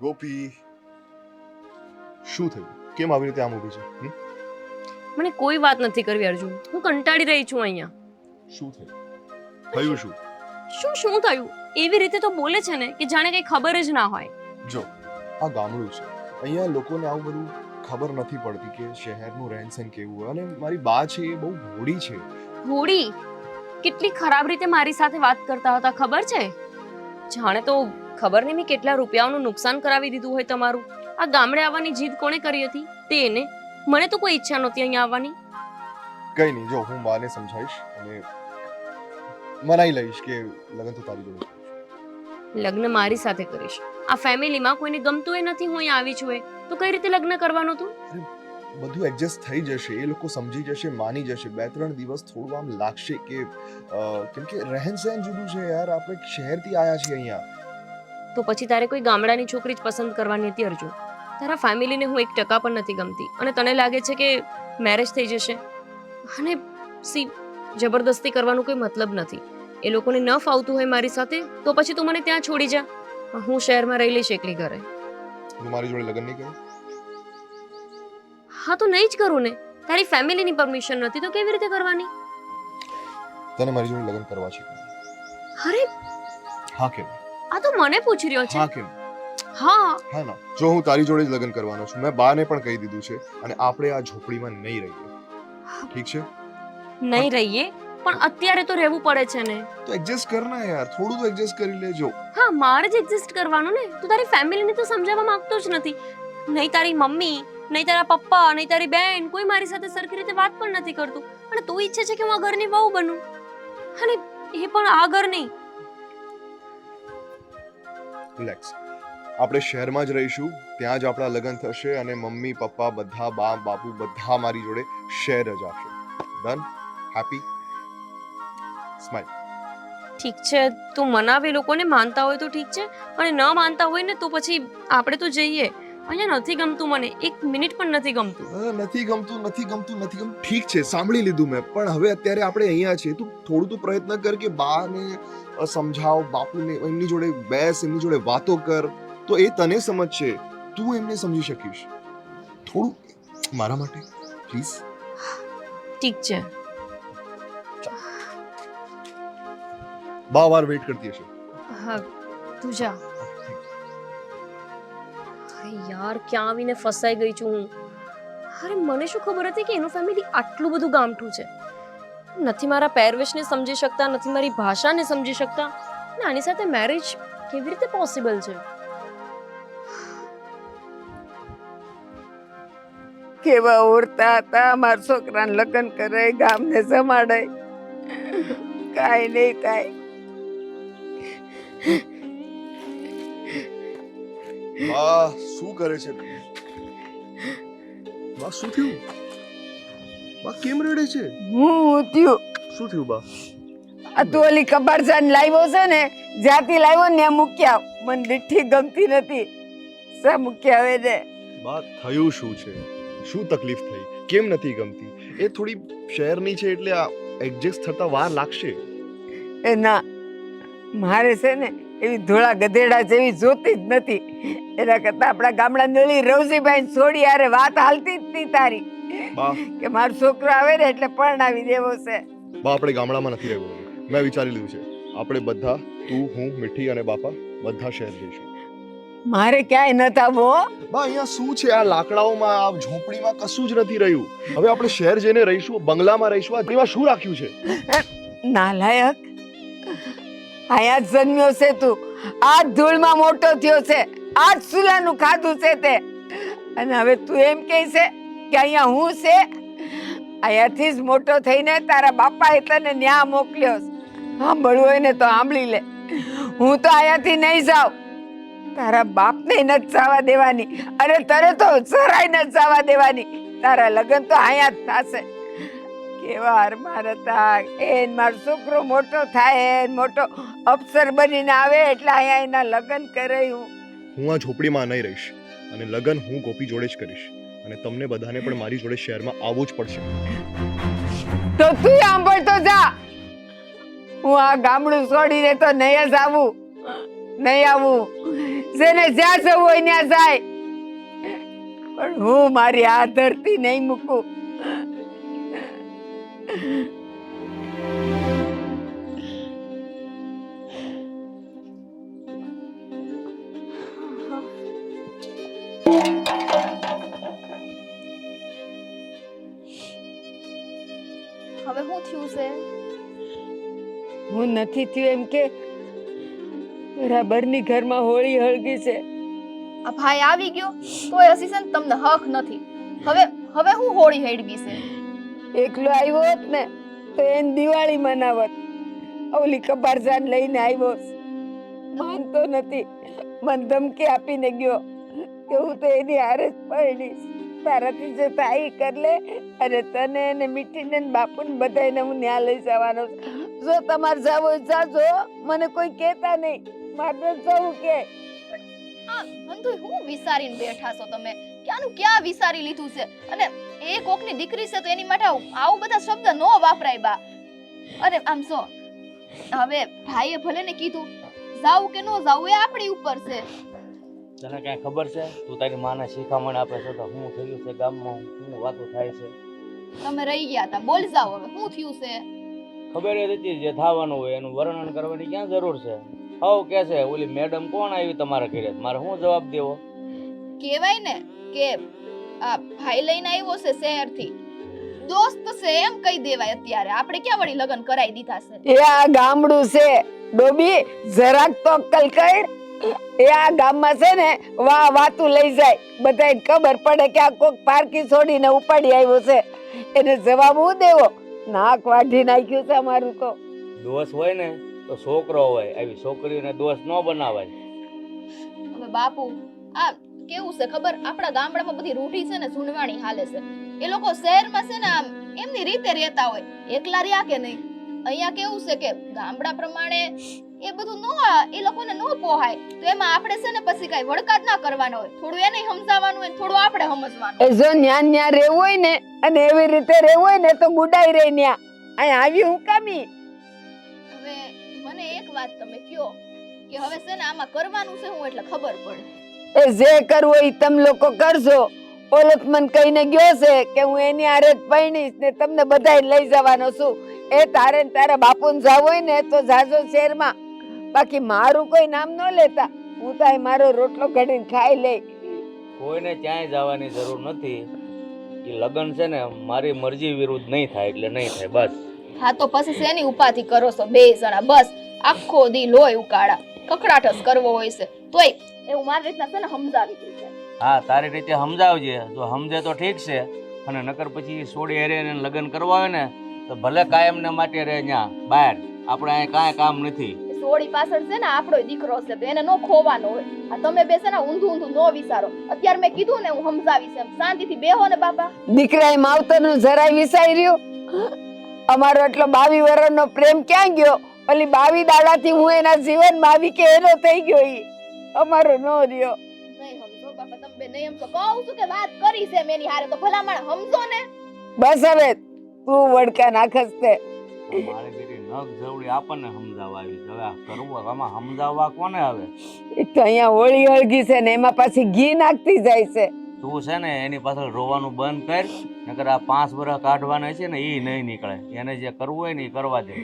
ગોપી શું થયું? કેમ આવી રીતે આમ ઊભી છે? મને કોઈ વાત નથી કરવી અર્જુન. હું કંટાળી રહી છું અહીંયા. શું થયું? થયું શું? શું શું થયું? એવી રીતે તો બોલે છે ને કે જાણે કઈ ખબર જ ના હોય. જો આ ગામડું છે. અહીંયા લોકોને આવું બધું ખબર નથી પડતી કે શહેરનું રહેનસહેન કેવું હોય. અને મારી બા છે એ બહુ ભોળી છે. હોડી કેટલી ખરાબ રીતે મારી સાથે વાત કરતા હતા ખબર છે? જાણે તો ખબર નહીં મેં કેટલા રૂપિયાઓનું નુકસાન કરાવી દીધું હોય તમારું. આ ગામડે આવવાની જીદ કોણે કરી હતી? તેને મને તો કોઈ ઈચ્છા નહોતી અહીંયા આવવાની. કઈ નહીં જો હું માને સમજાવીશ અને મનાઈ લઈશ કે લગ્ન તો તારી જોડે લગ્ન મારી સાથે કરીશ. આ ફેમિલીમાં કોઈને ગમતું એ નથી હું અહીંયા આવી છું એ. તો કઈ રીતે લગ્ન કરવાનું તું? બધું એડજસ્ટ થઈ જશે. એ લોકો સમજી જશે માની જશે. બે ત્રણ દિવસ થોડું આમ લાગશે કે કેમ કે રહેન સહેન જુદું છે યાર. આપણે શહેરથી આવ્યા છીએ અહીંયા. તો પછી તારે કોઈ ગામડાની છોકરી જ પસંદ કરવાની હતી અર્જુન. તારા ફેમિલીને હું એક ટકા પણ નથી ગમતી. અને તને લાગે છે કે મેરેજ થઈ જશે? અને સી જબરદસ્તી કરવાનો કોઈ મતલબ નથી. એ લોકોને ન ફાવતું હોય મારી સાથે તો પછી તું મને ત્યાં છોડી જા. હું શહેરમાં રહી લઈશ એકલી ઘરે. મારી જોડે લગ્ન નહીં કરે? હા તો નહીં જ કરું ને. તારી ફેમિલીની પરમિશન નથી તો કેવી રીતે કરવાની? તને મારી જોડે લગ્ન કરવા છે અરે! હા કેમ આ તો મને પૂછી રહ્યો છે. હા કેમ? હા. હા ના. જો હું તારી જોડે જ લગ્ન કરવાનો છું મેં બાને પણ કહી દીધું છે અને આપણે આ ઝોપડીમાં નહીં રહીએ. ઠીક છે? નહીં રહીએ પણ અત્યારે તો રહેવું પડે છે ને. તો એડજસ્ટ કર ના યાર થોડું તો એડજસ્ટ કરી લેજો. હા મારે જ એડજસ્ટ કરવાનું ને. તું તારી ફેમિલીને તો સમજાવવા માંગતો જ નથી. નહીં તારી મમ્મી નહીં તારા પપ્પા નહીં તારી બેન કોઈ મારી સાથે સરખી રીતે વાત પણ નથી કરતું. અને તું ઈચ્છે છે કે હું આ ઘરની વહુ બનું. અને એ પણ આ ઘર નહીં રિલેક્સ આપણે શહેરમાં જ રહીશું, ત્યાં જ આપણા લગ્ન થશે અને મમ્મી, પપ્પા બધા બા, બાપુ બધા મારી જોડે શેર જ આપશે ડન હેપી સ્માઈલ ઠીક છે, તું મનાવે લોકોને, માનતા હોય તો ઠીક છે, અને ન માનતા હોય ને તો પછી આપણે તો જઈએ. અહીંયા નથી ગમતું મને. એક મિનિટ પણ નથી ગમતું. નથી ગમતું નથી ગમતું નથી ગમતું ઠીક છે સાંભળી લીધું મેં. પણ હવે અત્યારે આપણે અહીંયા છીએ. તું થોડું તો પ્રયત્ન કર કે બાને અ, સમજાવ બાપુને એમની જોડે બેસ એમની જોડે વાતો કર. તો એ તને સમજશે. તું એમને સમજી શકીશ. થોડું મારા માટે પ્લીઝ. ઠીક છે. બા વાર વેઇટ કરતી હશે. હા તું જા. અરે યાર, ક્યાં આવીને ફસાઈ ગઈ છું હું? અરે, મને શું ખબર હતી કે એનું ફેમિલી આટલું બધું ગામઠું છે? નથી મારા પહેરવેશને સમજી શકતા, નથી મારી ભાષાને સમજી શકતા. અને આની સાથે મેરેજ કેવી રીતે પોસિબલ છે? કેવા ઓરતા હતા, મારા છોકરાને લગ્ન કરે ગામને જમાડે કાંઈ નહીં કાંઈ બા શું કરે છે? બા શું થયું? બા કેમ રડે છે? હું થયું. શું થયું બા? આ તું ઓલી કબારજાન લાવ્યો છે ને જ્યાંથી લાવ્યો ને મૂક્યા. મને દીઠી ગમતી નથી. શા મૂક્યા હવે ને બા થયું શું છે? શું તકલીફ થઈ? કેમ નથી ગમતી? એ થોડી શહેરની છે એટલે આ એડજસ્ટ થતા વાર લાગશે. એ ના. મારે છે ને એવી ધોળા ગધેડા જેવી જોતી જ નથી. એના કરતા આપણા ગામડા નળી રવજીભાઈ છોડી યારે વાત હાલતી જ નહીં તારી. કે મારો છોકરો આવે ને એટલે પરણાવી દેવો છે. બા આપણે ગામડામાં નથી રહેવું. મેં વિચારી લીધું છે. આપણે બધા તું હું મીઠી અને બાપા બધા શહેર જઈશું. મારે ક્યાંય ન થવો બા અહીંયા શું છે? આ લાકડાઓમાં આ ઝૂંપડીમાં કશું જ નથી રહ્યું. હવે આપણે શહેર જઈને રહીશું બંગલામાં રહીશું. આ શું રાખ્યું છે? નાલાયક આયા જ જન્મ્યો છે તું. આ જ ધૂળમાં મોટો થયો છે. આ જ સુલાનું ખાધું છે તે. અને હવે તું એમ કહે છે કે અહીંયા હું છે? અહીંયાથી જ મોટો થઈને તારા બાપાએ તને ન્યા મોકલ્યો સાંભળવું હોય ને તો સાંભળી લે. હું તો અહીંયાથી નહીં જાઉં. તારા બાપને નથી જવા દેવાની. અને તને તો જરાય નથી જવા દેવાની. તારા લગ્ન તો અહીંયા જ થશે. કેવા અરમાન હતા એન મારો છોકરો મોટો થાય એન મોટો અફસર બનીને આવે એટલે અહીંયા એના લગ્ન કરાયું. હું આ ઝૂંપડીમાં નહીં રહીશ અને લગ્ન હું ગોપી જોડે જ કરીશ અને તમને બધાને પણ મારી જોડે શહેરમાં આવવું જ પડશે. તો તું સાંભળતો જા. હું આ ગામડું છોડીને તો નહીં જ આવું. નહીં આવું. જેને જ્યાં જવું હોય ત્યાં જાય. પણ હું મારી આ ધરતી નહીં મૂકું. હવે શું થયું છે? હું નથી થયું એમ કે બરાબરની ઘરમાં હોળી હળગી છે. આ ભાઈ આવી ગયો તોય હસી છે તમને હક નથી. હવે હવે હું હોળી હેડવી છે? એકલો આવ્યો હોત ને, તો એને દિવાળી મનાવત. ઓલી કબારજાન લઈને આવ્યો માનતો નથી. મન ધમકી આપીને ગયો. કે હું તો એની હારે જ પડીશ તારાથી જે થાય કર લે. અને તને ને મીઠીને બાપુને બધાને હું ન્યા લઈ જવાનો જો તમારે જાવું જાજો. મને કોઈ કહેતા નહીં. મારે જવું કે. આ અંધુ હું વિસારીને બેઠા છો તમે? ક્યાંનું ક્યાં વિસારી લીધું છે? અને એ કોકની દીકરી છે તો એની માટે આવું બધા શબ્દ નો વાપરાય બા અરે આમ જો હવે ભાઈએ ભલે ને કીધું જાવું કે નો જાવું એ આપણી ઉપર છે. તને કઈ ખબર છે? તું તારી માને શીખામણ આપે છે તો શું થયું છે ગામમાં? શું વાતો થાય છે? તમે રહી ગયા હતા. બોલ જાવ હવે શું થયું છે? ખબર હતી જે થવાનું હોય એનું વર્ણન કરવાની ક્યાં જરૂર છે? હવ કે છે ઓલી મેડમ કોણ આવી તમારા ઘરે? મારે શું જવાબ દેવો? કહેવાય ને કે આ ભાઈ લઈને આવ્યો છે શહેરથી. દોસ્ત છે એમ કહી દેવાય અત્યારે. આપણે ક્યાં વળી લગ્ન કરાવી દીધા છે? એ આ ગામડું છે. ડોબી જરાક તો અક્કલ કર. એ આ ગામમાં છે ને વાહ વાતું લઈ જાય. બધાય ખબર પડે કે આ કોક પારકી છોડીને ઉપાડી આવ્યો છે. એને જવાબ હું દેવો? નાક વાઢી નાખ્યું છે અમારું તો. દોસ્ત હોય ને તો છોકરો હોય આવી છોકરીઓને દોષ ન બનાવાય. હવે બાપુ આ કેવું છે ખબર? આપણા ગામડામાં બધી રૂઢી છે ને સુનવાણી હાલે છે. એ લોકો શહેરમાં છે ને આમ એમની રીતે રહેતા હોય. એકલા રહ્યા કે નહીં? અહીંયા કેવું છે કે ગામડા પ્રમાણે એ બધું નો એ લોકોને નો પોહાય. તો એમાં આપણે છે ને પછી કઈ વડકાટ ના કરવાનો હોય. થોડું એને સમજાવવાનું હોય થોડું આપણે સમજવાનું એ જો ન્યા ન્યા રહેવું હોય ને અને એવી રીતે રહેવું હોય ને તો ગુડાઈ રહી ન્યા. અહીં આવી હું કામી? એક વાત તમે કયો કે હવે છે ને આમાં કરવાનું છે હું એટલે ખબર પડે. એ જે કરવું એ તમે લોકો કરજો. ઓલત મન કહીને ગયો છે કે હું એની હારે જ પરણીશ ને તમને બધાય લઈ જવાનો છું. એ તારે ને તારા બાપુને જાવ હોય ને તો જાજો શહેરમાં બાકી મારું કોઈ નામ ન લેતા. હું તો મારો રોટલો ઘડીને ખાઈ લઈ. કોઈને ક્યાંય જવાની જરૂર નથી. એ લગ્ન છે ને મારી મરજી વિરુદ્ધ નહીં થાય એટલે નહીં થાય બસ. હા તો પછી શેની ઉપાધિ કરો છો? બે જણા બસ. આખો દી લોય ઉકાળા. કકડાટસ કરવો હોય છે. તોય એવું મારી રીતના છે ને સમજાવી દઉં છે. હા તારી રીતે સમજાવજે. જો સમજે તો ઠીક છે. અને નકર પછી સોડી હેરે એને લગ્ન કરવા હોય ને તો ભલે કાયમને માટે રહે ત્યાં બહાર. આપણે અહીં કાંઈ કામ નથી. સોડી પાછળ છે ને આપણો દીકરો છે તો એને નો ખોવાનો હોય. આ તમે બે છે ને ઊંધું ઊંધું નો વિચારો. અત્યારે મેં કીધું ને હું સમજાવીશ એમ. શાંતિથી બેહો ને બાપા. દીકરા દીકરાએ માવતરનું જરાય વિસાઈ રહ્યું અમારો એટલો બાવી વર્ષનો પ્રેમ ક્યાં ગયો? ઓલી બાવી દાડાથી હું એના જીવનમાં આવી કે એનો થઈ ગયો ઈ. અમારો નો રહ્યો. નહીં સમજો બાપા તમે બે નહીં સમજો કહું છું કે વાત કરી છે મેં હારે તો ભલામણ સમજો ને. બસ હવે તું વડકા નાખસ તે. મારી દીકરી નખ જવડી આપણને સમજાવવા આવી હવે આ કરવું આમાં સમજાવવા કોને આવે? એક તો અહીંયા હોળી હળગી છે ને એમાં પાછી ઘી નાખતી જાય છે. તું છે ને એની પાછળ રોવાનું બંધ કર નકર આ પાંચ વર્ષ કાઢવાના છે ને એ નહીં નીકળે. એને જે કરવું હોય ને એ કરવા દે.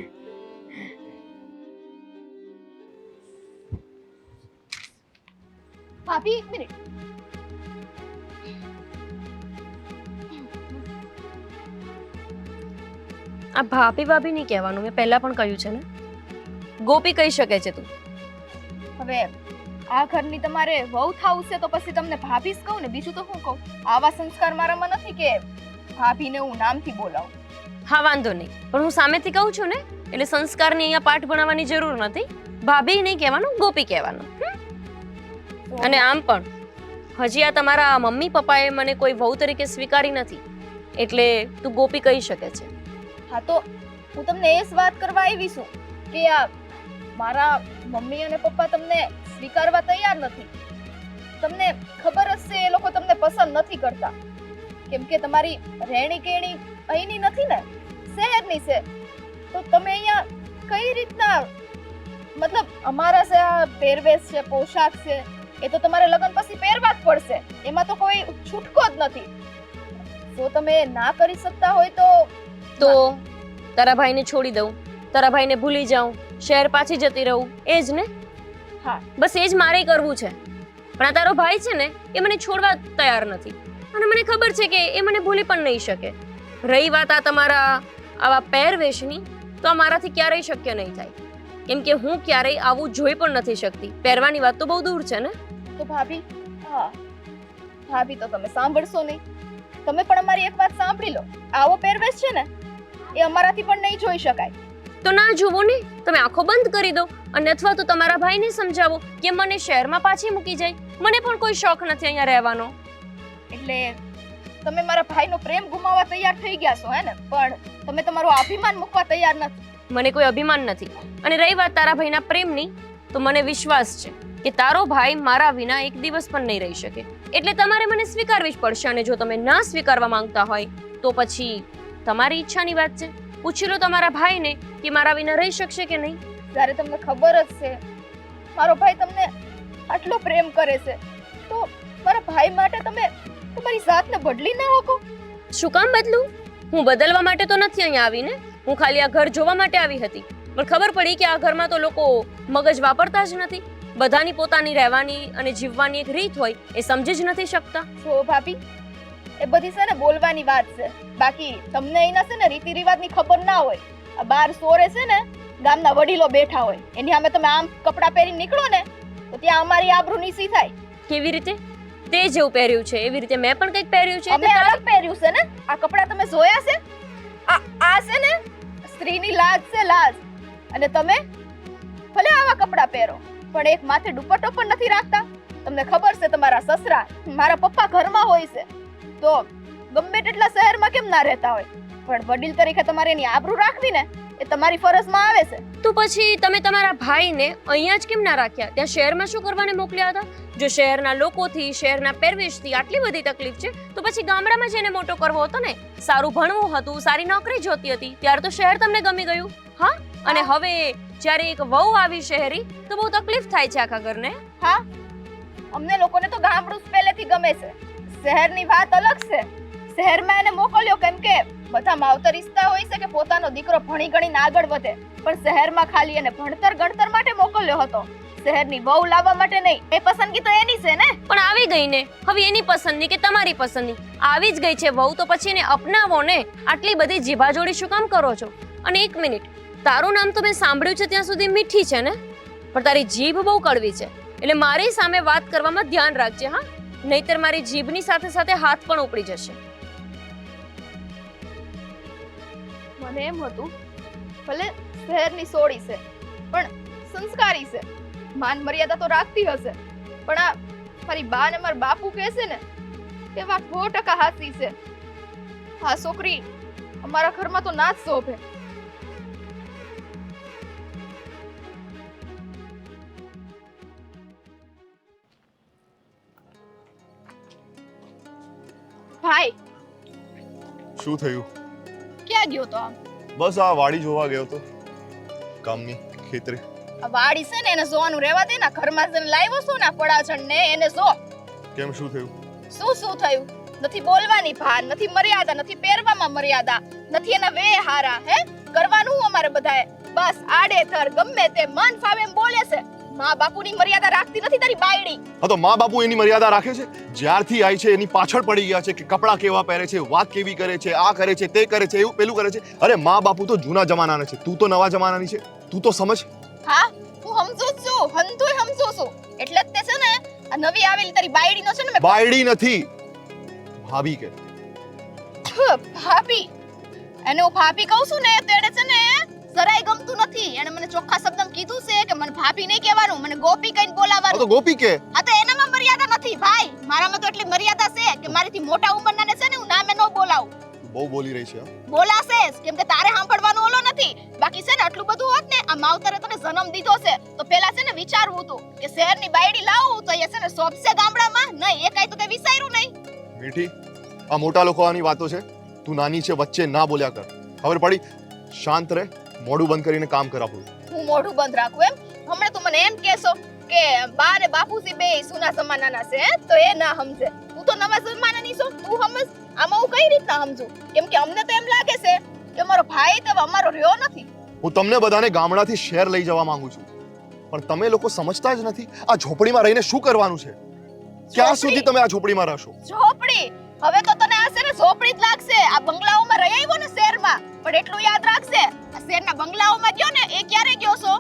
ભાભી એક મિનિટ આ ભાભી ભાભી નહીં કહેવાનું મેં પહેલા પણ કહ્યું છે ને. ગોપી કહી શકે છે તું. હવે આ ઘરની તમારે વહુ થાવું છે તો પછી તમને ભાભી જ કહું ને? બીજું તો શું કહું? આવા સંસ્કાર મારામાં નથી કે ભાભીને હું નામથી બોલાવું. હા વાંધો નહીં. પણ હું સામેથી કહું છું ને એટલે સંસ્કારની અહીંયા પાઠ ભણાવવાની જરૂર નથી. ભાભી નહીં કહેવાનું ગોપી કહેવાનું? અને આમ પણ, હજી આ તમારા મમ્મી પપ્પાએ મને કોઈ વહુ તરીકે સ્વીકારી નથી, એટલે તું ગોપી કહી શકે છે. હા તો, હું તમને એ જ વાત કરવા આવી છું કે આ મારા મમ્મી અને પપ્પા તમને સ્વીકારવા તૈયાર નથી. તમને ખબર છે એ લોકો તમને પસંદ નથી કરતા. કેમ કે તમારી રહેણી કેણી અહીંની નથી ને, શહેરની છે. તો તમે અહીંયા કઈ રીતના, મતલબ અમારા છે આ પહેરવેશ છે, પોશાક છે એ તો તમારે લગ્ન પછી પહેરવા જ પડશે. એમાં તો કોઈ છૂટકો જ નથી. જો તમે ના કરી શકતા હોય તો તો તારા ભાઈને છોડી દઉં. તારા ભાઈને ભૂલી જાઉં. શહેર પાછી જતી રહું. એ જ ને? હા. બસ એ જ મારે કરવું છે. પણ આ તારો ભાઈ છે ને એ મને છોડવા તૈયાર નથી. અને મને ખબર છે કે એ મને ભૂલી પણ નહીં શકે. રહી વાત આ તમારા આવા પહેરવેશની તો આ મારાથી ક્યારેય શક્ય નહીં થાય. કેમ કે હું ક્યારેય આવું જોઈ પણ નથી શકતી. પહેરવાની વાત તો બહુ દૂર છે ને? તો ભાભી હા. ભાભી તો તમે સાંભળશો નહીં. તમે પણ અમારી એક વાત સાંભળી લો. આવો પહેરવેશ છે ને એ અમારાથી પણ નહીં જોઈ શકાય. તો ના જુઓ ને. તમે આંખો બંધ કરી દો અને અથવા તો તમારા ભાઈને સમજાવો કે મને શહેરમાં પાછી મૂકી જાય. મને પણ કોઈ શોખ નથી અહીંયા રહેવાનો. એટલે તમે મારા ભાઈનો પ્રેમ ગુમાવવા તૈયાર થઈ ગયા છો હે ને? પણ તમે તમારું અભિમાન મૂકવા તૈયાર નથી. મને કોઈ અભિમાન નથી. અને રહી વાત તારા ભાઈના પ્રેમની તો મને વિશ્વાસ છે કે તારો ભાઈ મારા વિના એક દિવસ પણ નહીં રહી શકે. એટલે તમારે મને સ્વીકારવી જ પડશે અને જો તમે ના સ્વીકારવા માંગતા હોય તો પછી તમારી ઈચ્છાની વાત છે. પૂછી લો તમારા ભાઈને કે મારા વિના રહી શકશે કે નહીં. જ્યારે તમને ખબર જ છે મારો ભાઈ તમને આટલો પ્રેમ કરે છે તો મારા ભાઈ માટે તમે તમારી જાતને બદલી ના શકો. શું કામ બદલું? હું બદલવા માટે તો નથી અહીંયા આવી ને હું ખાલી આ ઘર જોવા માટે આવી હતી. પણ ખબર પડી કે આ ઘરમાં તો લોકો મગજ વાપરતા જ નથી. બધાની પોતાની રહેવાની અને જીવવાની એક રીત હોય એ સમજી જ નથી શકતા. જો ભાભી એ બધી છે ને બોલવાની વાત છે. બાકી તમને અહીંના છે ને રીતિ રિવાજની ખબર ના હોય. આ બાર સોરે છે ને ગામના વડીલો બેઠા હોય. એની સામે તમે આમ કપડાં પહેરી નીકળો ને તો ત્યાં અમારી આબરૂ નીસી થાય. કેવી રીતે? તે જેવું પહેર્યું છે. એવી રીતે મેં પણ કંઈક પહેર્યું છે. અમે અલગ પહેર્યું છે ને? આ કપડાં તમે જોયા છે? આ આ છે ને સ્ત્રીની લાજ છે લાજ. અને તમે? ભલે આવા કપડાં પહેરો, પણ એક માથે દુપટ્ટો પણ નથી રાખતા. તમને ખબર છે તમારા સસરા મારા પપ્પા ઘરમાં હોય છે. તો ગમે તેટલા શહેરમાં કેમ ના રહેતા હોય? પણ વડીલ તરીકે તમારે એની આબરૂ રાખવી ને એ તમારી ફરજમાં આવે છે. તો પછી તમે તમારા ભાઈને અહીંયા જ કેમ ના રાખ્યા? ત્યાં શહેરમાં શું કરવાને મોકલ્યા હતા? જો શહેરના લોકોથી શહેરના પહેરવેશથી આટલી બધી તકલીફ છે તો પછી ગામડામાં જઈને મોટો કરવો હતો ને? સારું ભણવું હતું સારી નોકરી જોતી હતી ત્યારે તો શહેર તમને ગમી ગયું. હા? અને હવે જ્યારે એક વહુ આવી શહેરી તો બહુ તકલીફ થાય છે આખા ઘરને. હા. અમને લોકોને તો ગામડું પહેલેથી ગમે છે. શહેરની વાત અલગ છે. શહેરમાં એને મોકલ્યો કેમ કે બધા માવતર ઈચ્છતા હોય છે કે પોતાનો દીકરો ભણી ગણીને આગળ વધે. પણ શહેરમાં ખાલી એને ભણતર, ગણતર માટે મોકલ્યો હતો. શહેરની વહુ લાવવા માટે નહીં. એ પસંદગી તો એની છે ને? પણ આવી ગઈ ને? હવે એની પસંદની કે તમારી પસંદની આવી જ ગઈ છે વહુ, તો પછી એને અપનાવો ને? આટલી બધી જીભાજોડી શું કામ કરો છો? અને એક મિનિટ. તારું નામ તો મેં સાંભળ્યું છે ત્યાં સુધી મીઠી છે ને? પણ તારી જીભ બહુ કડવી છે. એટલે મારી સામે વાત કરવામાં ધ્યાન રાખજે, હા? નહીતર મારી જીભની સાથે સાથે હાથ પણ ઉપડી જશે. મને એમ હતું, ભલે શહેરની સોડી છે, પણ સંસ્કારી છે. માન મર્યાદા તો રાખતી હશે, પણ આ મારી બા ને મારા બાપુ કહે છે ને વાત સો ટકા હાસી છે. આ છોકરી, અમારા ઘરમાં તો ના જ શોભે. ભાઈ. શું થયું? ક્યાં ગયો તો? બસ આ વાડી જોવા ગયો તો. કામની ખેતરે. આ વાડી છે ને એને જોવાનું રહેવા દે ને ઘરમાં જઈને લાવ્યો છું ને પડાછણ ને એને જો. કેમ શું થયું? શું શું થયું? નથી બોલવાની ભાન નથી મર્યાદા નથી પહેરવામાં મર્યાદા નથી એના વે હારા હે? કરવાનું અમારે બધાએ. બસ આડેધર ગમે તે મન ફાવે એમ બોલે છે. મા બાપુની મર્યાદા રાખતી નથી તારી બાયડી. હા તો મા બાપુ એની મર્યાદા રાખે છે? જ્યારથી આવી છે એની પાછળ પડી ગયા છે કે કપડાં કેવા પહેરે છે વાત કેવી કરે છે આ કરે છે તે કરે છે એવું પેલું કરે છે. અરે મા બાપુ તો જૂના જમાનાના છે. તું તો નવા જમાનાની છે. તું તો સમજ. હા હું સમજુ છું. હંતુ સમજુ છું. એટલે જ તે છે ને આ નવી આવેલી તારી બાયડીનો છે ને બાયડી નથી. ભાભી કે. ભાભી. એને હું ભાભી કહું છું ને તેડે છે ને જરાય ગમતું નથી. એને મને ચોખ્ખા શબ્દમાં કીધું છે કે મને ભાભી નહીં કહેવાનું મને ગોપી કહીને બોલાવવાનું. તો ગોપી કે? આ તો એનામાં મર્યાદા નથી ભાઈ. મારામાં તો એટલી મર્યાદા છે કે મારીથી મોટા ઉંમરના ને છે ને હું નામે ન બોલાવું. બહુ બોલી રહી છે બોલાશે કેમ કે તારે સાંભળવાનું ઓલો નથી. બાકી છે ને આટલું બધું હોત ને આ માવતરે તને જન્મ દીધો છે તો પેલા છે ને વિચારવું હતું કે શહેરની બાયડી લાવું તો એ છે ને સોપસે ગામડામાં નહીં એ કઈ તો તે વિચાર્યું નહીં. મીઠી આ મોટા લોકો આની વાતો છે. તું નાની છે વચ્ચે ના બોલ્યા કર. ખબર પડી? શાંત રહે. મોઢું બંધ કરીને કામ કરાવું. હું મોઢું બંધ રાખું એમ? હમણાં તું મને એમ કહેશો કે બા ને બાપુજી બે સુના સમાનાના છે તો એ ના સમજે. તું તો નવા જમાનાની છો તું સમજ? આમાં હું કઈ રીતના સમજું? કેમ કે અમને તો એમ લાગે છે કે મારો ભાઈ તો અમારો રહ્યો નથી. હું તમને બધાને ગામડાથી શહેર લઈ જવા માંગુ છું. પણ તમે લોકો સમજતા જ નથી આ ઝોપડીમાં રહીને શું કરવાનું છે? ક્યાં સુધી તમે આ ઝોપડીમાં રહેશો? ઝોપડી? હવે તો તને ઝોપડી જ લાગશે. આ બંગલાઓમાં રહી આવ્યો ને શહેરમાં પણ એટલું યાદ રાખશે આ શહેરના બંગલાઓમાં ગયો ને એ ક્યારે ગયો છો?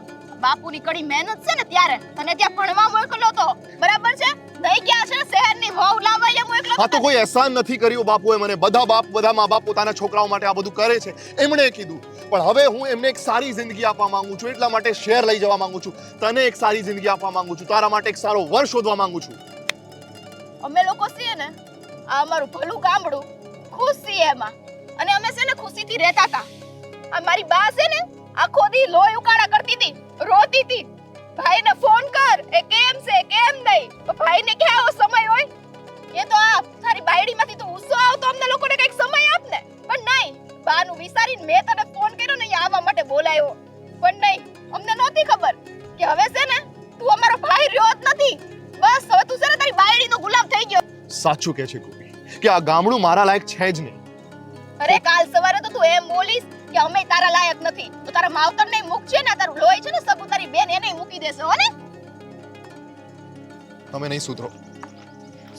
બાપુની કડી મહેનત છે ને ત્યારે તને ત્યાં ભણવા મોકલો તો. બરાબર છે? નહીં ગયા છે શહેરની વહુ લાવવા એ હા તો કોઈ એહસાન નથી કર્યું બાપુએ મને? બધા બાપ બધા મા બાપ પોતાના છોકરાઓ માટે આ બધું કરે છે. એમણે કીધું. પણ હવે હું એમને એક સારી જિંદગી આપવા માંગુ છું એટલા માટે શહેર લઈ જવા માંગુ છું. તને એક સારી જિંદગી આપવા માંગુ છું તારા માટે એક સારો વર શોધવા માંગુ છું. અમે લોકો છીએ ને આ અમારું ભલું ગામડું. ખુશ છીએ એમાં અને અમે છે ને ખુશીથી રહેતા હતા. આ મારી બા છે ને આખો દી લોહી ઉકાળા કરતી હતી, રોતી હતી. ભાઈને ફોન કર, એ કેમ છે, કેમ નહીં? તો ભાઈને કે આવો સમય હોય. એ તો આ તારી બાયડીમાંથી તો ઉસો આવતો અમને લોકોને કંઈક સમય આપ ને. પણ નહીં, બાનું વિચારીને મેં તને ફોન કર્યો ને અહીંયા આવવા માટે બોલાયો. પણ નહીં, અમને નહોતી ખબર કે હવે છે ને તું અમારો ભાઈ રહ્યો જ નથી. બસ, હવે તું છે ને તારી બાયડીનો ગુલામ થઈ ગયો. સાચું કે છે ગોપી. કે આ ગામડું મારા લાયક છે જ નહીં. અરે કાલ સવારે તો તું એમ બોલીશ કે અમે તારા લાયક નથી. તો તારા માવતર ને મૂકશે ને તારું લોહી છે ને સબુ તારી બેન એને મૂકી દેશે હો ને? તમે નહીં સુધરો.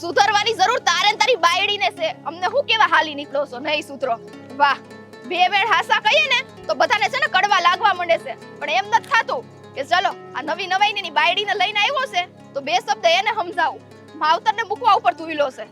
સુધરવાની જરૂર તારે ને તારી બાયડીને છે. અમને હું કેવા હાલી નીકળો છો નહીં સુધરો. વાહ બે વેળ હાસા કહીએ ને તો બધાને છે ને કડવા લાગવા માંડે છે. પણ એમ નથી થાતું કે ચલો આ નવી નવાઈની બાયડીને લઈને આવ્યો છે તો બે શબ્દ એને સમજાવું. માવતરને મૂકવા ઉપર તુઈલો છે.